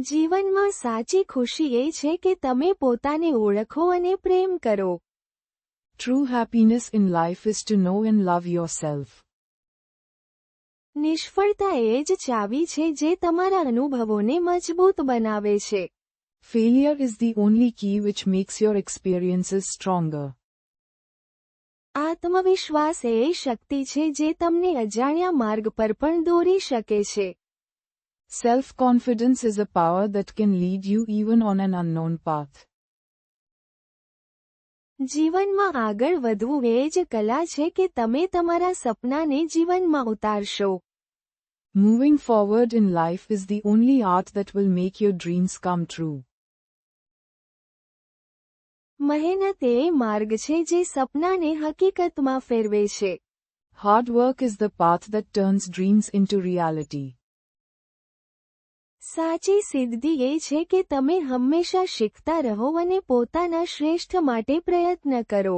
જીવનમાં સાચી ખુશી એ છે કે તમે પોતાને ઓળખો અને પ્રેમ કરો true happiness in life is to know and love yourself નિષ્ફળતા એ જ ચાવી છે જે તમારા અનુભવોને મજબૂત બનાવે છે failure is the only key which makes your experiences stronger આત્મવિશ્વાસ એ શક્તિ છે જે તમને અજાણ્યા માર્ગ પર પણ દોરી શકે છે Self-confidence is a power that can lead you even on an unknown path. જીવનમાં આગળ વધવું એ જ કલા છે કે તમે તમારા સપનાને જીવનમાં ઉતારશો Moving forward in life is the only art that will make your dreams come true. મહેનત એ માર્ગ છે જે સપનાને હકીકતમાં ફેરવે છે. Hard work is the path that turns dreams into reality. સાચી સિદ્ધિ એ છે કે તમે હંમેશા શીખતા રહો અને પોતાના શ્રેષ્ઠ માટે પ્રયત્ન કરો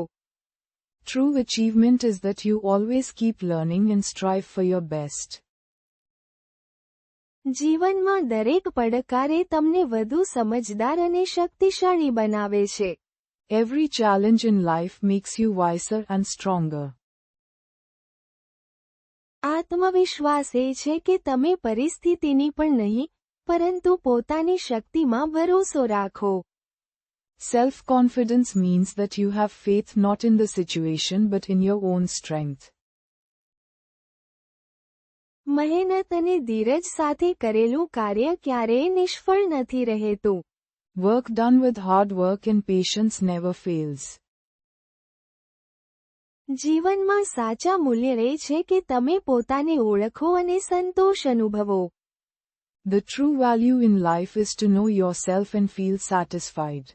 True achievement is that you always keep learning and strive for your best. જીવનમાં દરેક પડકારે તમને વધુ સમજદાર અને શક્તિશાળી બનાવે છે. Every challenge in life makes you wiser and stronger. આત્મવિશ્વાસ એ છે કે તમે પરિસ્થિતિની પણ નહીં પરંતુ પોતાની શક્તિમાં ભરોસો રાખો self confidence means that you have faith not in the situation but in your own strength. મહેનત અને ધીરજ સાથે કરેલું કાર્ય ક્યારેય નિષ્ફળ નથી રહેતું work done with hard work and patience never fails જીવનમાં સાચા મૂલ્ય રહે છે કે તમે પોતાને ઓળખો અને સંતોષ અનુભવો The true value in life is to know yourself and feel satisfied.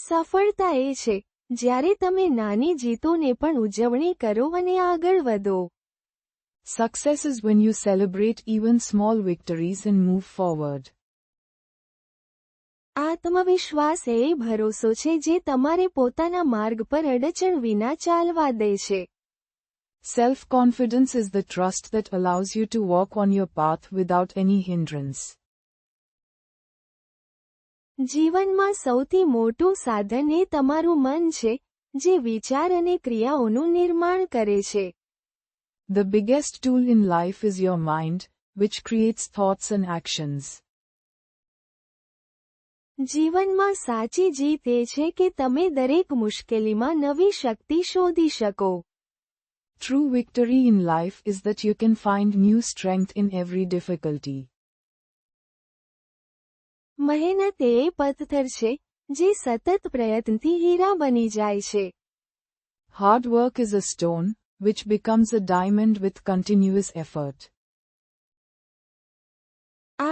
સફળતા એ છે જ્યારે તમે નાની જીતોને પણ ઉજવણી કરો અને આગળ વધો success is when you celebrate even small victories and move forward આત્મવિશ્વાસ એ ભરોસો છે જે તમારે પોતાના માર્ગ પર અડચણ વિના ચાલવા દે છે Self-confidence is the trust that allows you to walk on your path without any hindrance. જીવનમાં સૌથી મોટું સાધન એ તમારું મન છે જે વિચાર અને ક્રિયાઓનું નિર્માણ કરે The biggest tool in life is your mind, which creates thoughts and actions. જીવનમાં સાચી જીત એ છે કે તમે દરેક મુશ્કેલીમાં નવી શક્તિ શોધી શકો True victory in life is that you can find new strength in every difficulty. મહેનત એ પથ્થર છે જે સતત પ્રયત્નથી હીરા બની જાય છે Hard work is a stone, which becomes a diamond with continuous effort.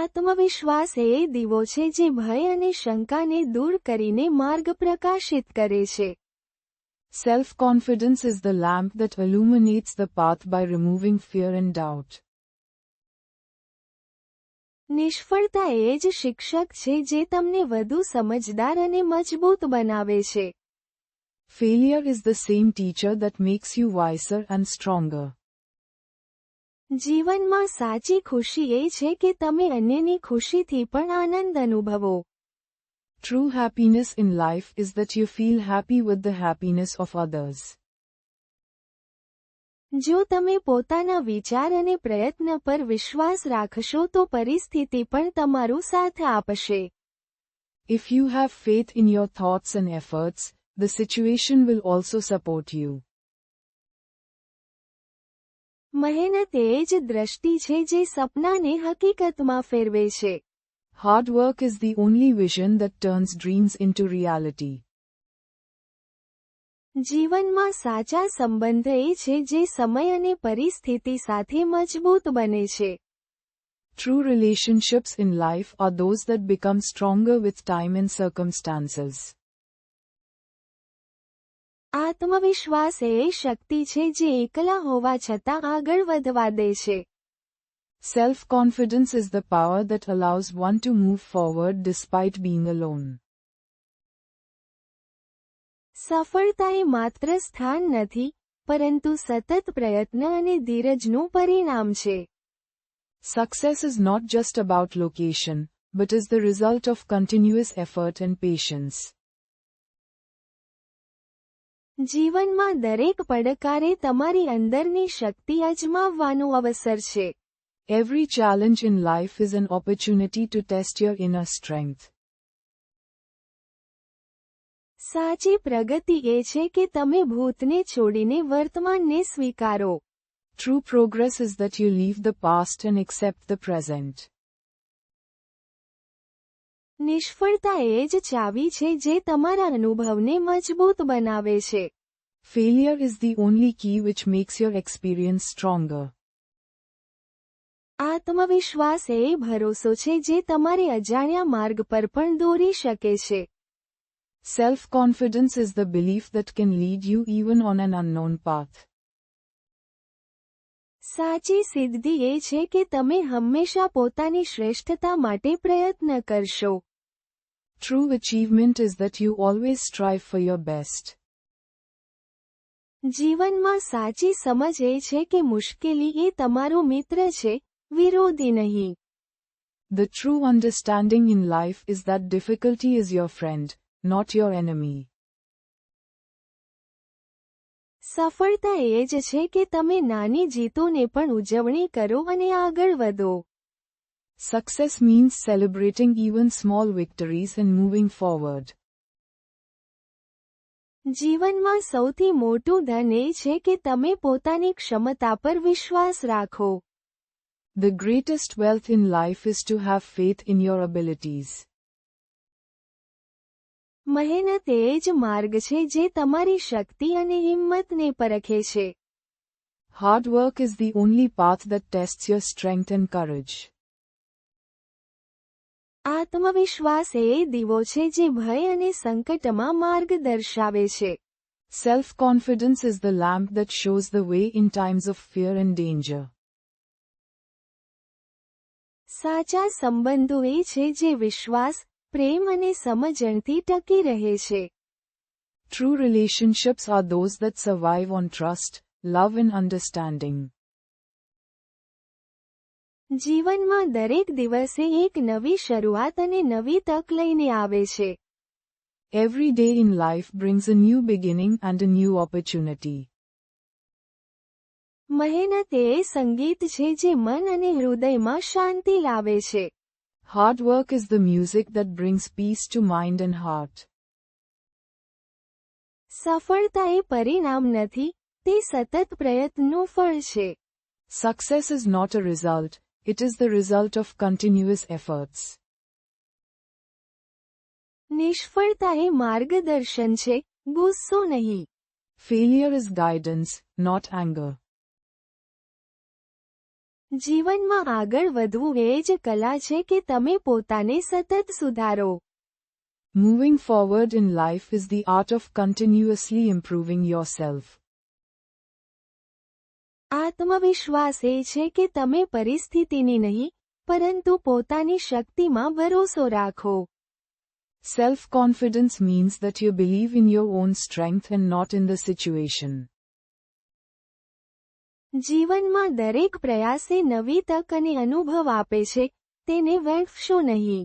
આત્મવિશ્વાસ એ દીવો છે જે ભય અને શંકાને દૂર કરીને માર્ગ પ્રકાશિત કરે છે Self-confidence is the lamp that illuminates the path by removing fear and doubt. નિષ્ફળતા એ જ શિક્ષક છે જે તમને વધુ સમજદાર અને મજબૂત બનાવે છે. Failure is the same teacher that makes you wiser and stronger. જીવનમાં સાચી ખુશી એ છે કે તમે અન્યની ખુશીથી પણ આનંદ અનુભવો. True happiness in life is that you feel happy with the happiness of others. જો તમે પોતાના વિચાર અને પ્રયત્ન પર વિશ્વાસ રાખશો તો પરિસ્થિતિ પણ સાથ આપશે. If you have faith in your thoughts and efforts, the situation will also support you. મહેનત એ જ દ્રષ્ટિ છે જે સપનાને હકીકતમાં ફેરવે છે. Hard work is the only vision that turns dreams into reality. જીવનમાં સાચા સંબંધ એ છે જે સમય અને પરિસ્થિતિ સાથે મજબૂત બને છે. True relationships in life are those that become stronger with time and circumstances. આત્મવિશ્વાસ એ શક્તિ છે જે એકલા હોવા છતાં આગળ વધવા દે છે. Self-confidence is the power that allows one to move forward despite being alone. માત્ર સ્થાન નથી પરંતુ સતત પ્રયત્ન અને ધીરજનું પરિણામ છે Success is not just about location, but is the result of continuous effort and patience. જીવનમાં દરેક પડકારે તમારી અંદરની શક્તિ અજમાવવાનો અવસર છે Every challenge in life is an opportunity to test your inner strength. સાચી પ્રગતિ એ છે કે તમે ભૂતને છોડીને વર્તમાનને સ્વીકારો True progress is that you leave the past and accept the present. નિષ્ફળતા એ જ ચાવી છે જે તમારા અનુભવને મજબૂત બનાવે છે Failure is the only key which makes your experience stronger. આત્મવિશ્વાસ એ ભરોસો છે જે તમારે અજાણ્યા માર્ગ પર પણ દોરી શકે છે self confidence is the belief that can lead you even on an unknown path સાચી સિદ્ધિ એ છે કે તમે હંમેશા પોતાની શ્રેષ્ઠતા માટે પ્રયત્ન કરશો true achievement is that you always strive for your best જીવનમાં સાચી સમજ એ છે કે મુશ્કેલી એ તમારો મિત્ર છે વિરોધી નહીં The true understanding in life is that difficulty is your friend, not your enemy. સફળતા એ જ છે કે તમે નાની જીતોને પણ ઉજવણી કરો અને આગળ વધો success means celebrating even small victories and moving forward જીવનમાં સૌથી મોટું ધન એ છે કે તમે પોતાની ક્ષમતા પર વિશ્વાસ રાખો The greatest wealth in life is to have faith in your abilities. મહેનત એ જ માર્ગ છે જે તમારી શક્તિ અને હિંમતને પરખે છે. Hard work is the only path that tests your strength and courage. આત્મવિશ્વાસ એ દીવો છે જે ભય અને સંકટમાં માર્ગ દર્શાવે છે. Self-confidence is the lamp that shows the way in times of fear and danger. સાચા સંબંધો એ છે જે વિશ્વાસ પ્રેમ અને સમજણથી ટકી રહે છે True relationships are those that survive on trust, love and understanding. જીવનમાં દરેક દિવસે એક નવી શરૂઆત અને નવી તક લઈને આવે છે. Every day in life brings a new beginning and a new opportunity. મહેનત એ સંગીત છે જે મન અને હૃદયમાં શાંતિ લાવે છે hard work is the music that brings peace to mind and heart સફળતા એ પરિણામ નથી તે સતત પ્રયત્નનું ફળ છે success is not a result it is the result of continuous efforts નિષ્ફળતા એ માર્ગદર્શન છે ગુસ્સો નહીં failure is guidance not anger જીવનમાં આગળ વધવું એ જ કલા છે કે તમે પોતાને સતત સુધારો moving forward in life is the art of continuously improving yourself આત્મવિશ્વાસ એ છે કે તમે પરિસ્થિતિની નહીં પરંતુ પોતાની શક્તિમાં ભરોસો રાખો self confidence means that you believe in your own strength and not in the situation જીવનમાં દરેક પ્રયાસે નવી તક અને અનુભવ આપે છે તેને વેડફશો નહીં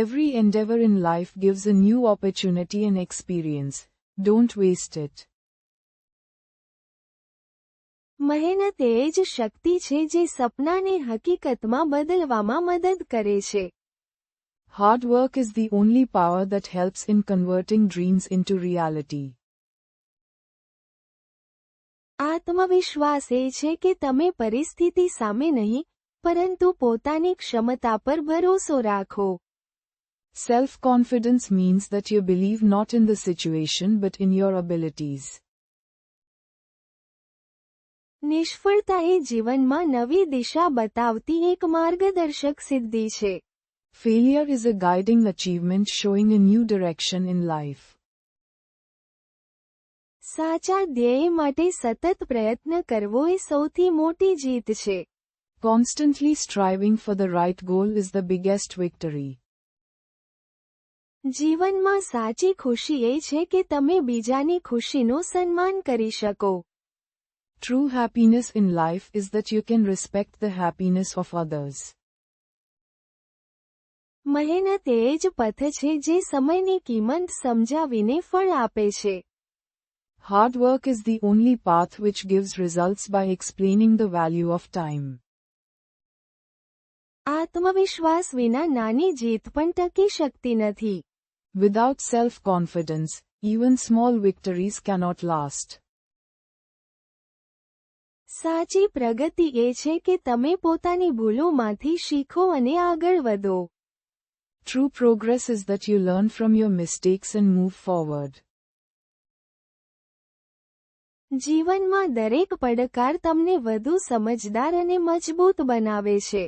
every endeavour in life gives a new opportunity and experience don't waste it મહેનત એ જ શક્તિ છે જે સપનાને હકીકતમાં બદલવામાં મદદ કરે છે hard work is the only power that helps in converting dreams into reality આત્મવિશ્વાસ એ છે કે તમે પરિસ્થિતિ સામે નહીં પરંતુ પોતાની ક્ષમતા પર ભરોસો રાખો self confidence means that you believe not in the situation but in your abilities નિષ્ફળતા એ જીવનમાં નવી દિશા બતાવતી એક માર્ગદર્શક સિદ્ધિ છે failure is a guiding achievement showing a new direction in life સાચા ધ્યેય માટે સતત પ્રયત્ન કરવો એ સૌથી મોટી જીત છે constantly striving for the right goal is the biggest victory જીવનમાં સાચી ખુશી એ છે કે તમે બીજાની ખુશીનો સન્માન કરી શકો true happiness in life is that you can respect the happiness of others મહેનત એ જ પથ છે જે સમયની કિંમત સમજાવીને ફળ આપે છે Hard work is the only path which gives results by explaining the value of time. આત્મવિશ્વાસ વિના નાની જીત પણ ટકી શકતી નથી Without self-confidence, even small victories cannot last. સાચી પ્રગતિ એ છે કે તમે પોતાની ભૂલોમાંથી શીખો અને આગળ વધો True progress is that you learn from your mistakes and move forward. જીવનમાં દરેક પડકાર તમને વધુ સમજદાર અને મજબૂત બનાવે છે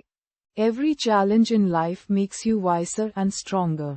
every challenge in life makes you wiser and stronger